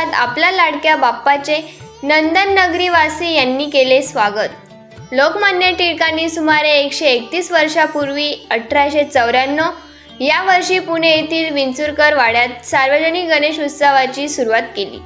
परिसरात आपल्या लाडक्या बाप्पाचे नंदन नगरीवासी यांनी केले स्वागत. लोकमान्य टिळकांनी सुमारे एकशे एकतीस वर्षापूर्वी अठराशे चौऱ्याण्णव या वर्षी पुणे येथील विंचुरकर वाड्यात सार्वजनिक गणेश उत्सवाची सुरुवात केली.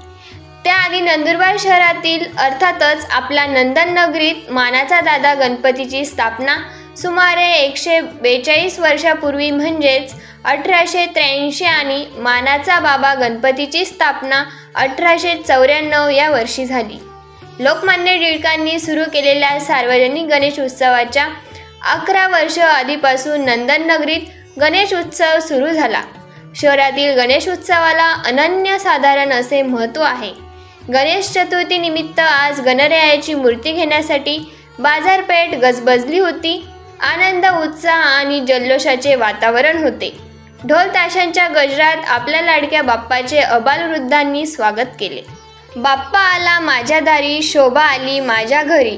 त्याआधी नंदुरबार शहरातील अर्थातच आपल्या नंदन नगरीत मानाचा दादा गणपतीची स्थापना सुमारे एकशे बेचाळीस वर्षापूर्वी म्हणजेच अठराशे त्र्याऐंशी आणि मानाचा बाबा गणपतीची स्थापना अठराशे चौऱ्याण्णव या वर्षी झाली. लोकमान्य टिळकांनी सुरू केलेल्या सार्वजनिक गणेश उत्सवाच्या अकरा वर्ष आधीपासून नंदननगरीत गणेश उत्सव सुरू झाला. शहरातील गणेश उत्सवाला अनन्यसाधारण असे महत्त्व आहे. गणेश चतुर्थीनिमित्त आज गणरायाची मूर्ती घेण्यासाठी बाजारपेठ गजबजली होती. आनंद उत्साह आणि जल्लोषाचे वातावरण होते. ढोल ताशांच्या गजरात आपल्या लाडक्या बाप्पाचे अबालवृद्धांनी स्वागत केले. बाप्पा आला माझ्या दारी शोभा आली माझ्या घरी.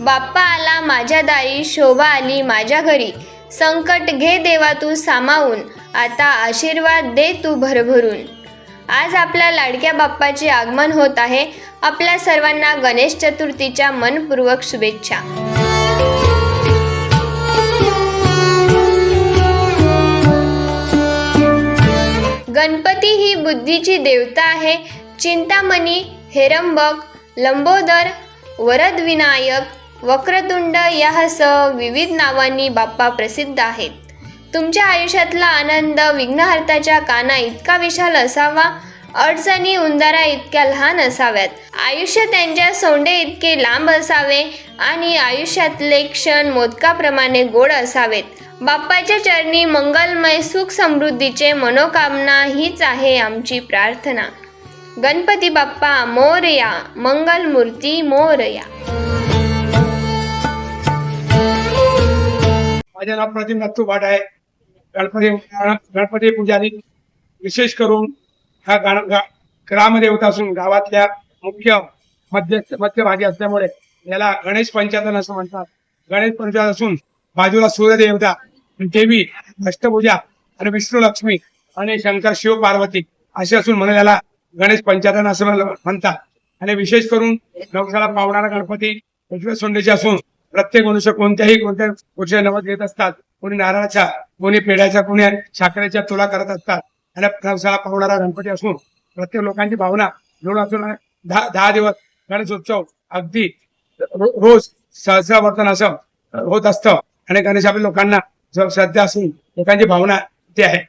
बाप्पा आला माझ्या दारी शोभा आली माझ्या घरी. संकट घे देवा तू सामावून आता आशीर्वाद दे तू भरभरून. आज आपल्या लाडक्या बाप्पाचे आगमन होत आहे. आपल्या सर्वांना गणेश चतुर्थीच्या मनपूर्वक शुभेच्छा. बुद्धीची देवता आहे. चिंतामणी हेरंबक लंबोदर वरदविनायक वक्रतुंड यासह विविध नावांनी बाप्पा प्रसिद्ध आहेत. तुमच्या आयुष्यातला आनंद विघ्नहर्ताच्या काना इतका विशाल असावा अडचणी उंदारा इतक्या लहान असाव्यात. आयुष्य त्यांच्या सोंडे इतके लांब असावे आणि आयुष्यातले क्षण मोदकाप्रमाणे गोड असावेत. बाप्पाच्या चरणी मंगलमय सुख समृद्धीचे मनोकामना हीच आहे आमची प्रार्थना. गणपती बाप्पा मोरया मंगलमूर्ती मोरया. माझे नाव प्रतिम दत्तू भाट आहे. गणपती गणपती पूजारी विशेष करून हा गण गा- ग्रामदेवता असून गावातल्या मुख्य मध्य मध्यभागी असल्यामुळे याला गणेश पंचायतन असं म्हणतात. गणेश पंचायत असून बाजूला सूर्यदेवता देवी अष्टभुजा आणि विष्णू लक्ष्मी आणि शंकर शिव पार्वती असे असून म्हणून याला गणेश पंचायतन असं म्हण- म्हणतात. आणि विशेष करून नवसाला पावणारा गणपती उजव्या सोंडेचे असून प्रत्येक मनुष्य कोणत्याही कोणत्या गोष्टी नवस घेत असतात. कोणी नारळाच्या कोणी पेढ्याच्या कोणी साखरेच्या तुला करत असतात. आणि नवसाला पावणारा गणपती असून प्रत्येक लोकांची भावना जोड असून दहा दहा दिवस गणेशोत्सव अगदी रोज सहस्रावर्तन असं होत असतं. आणि गणेश आपल्या लोकांना श्रद्धा असून लोकांची भावना ती आहे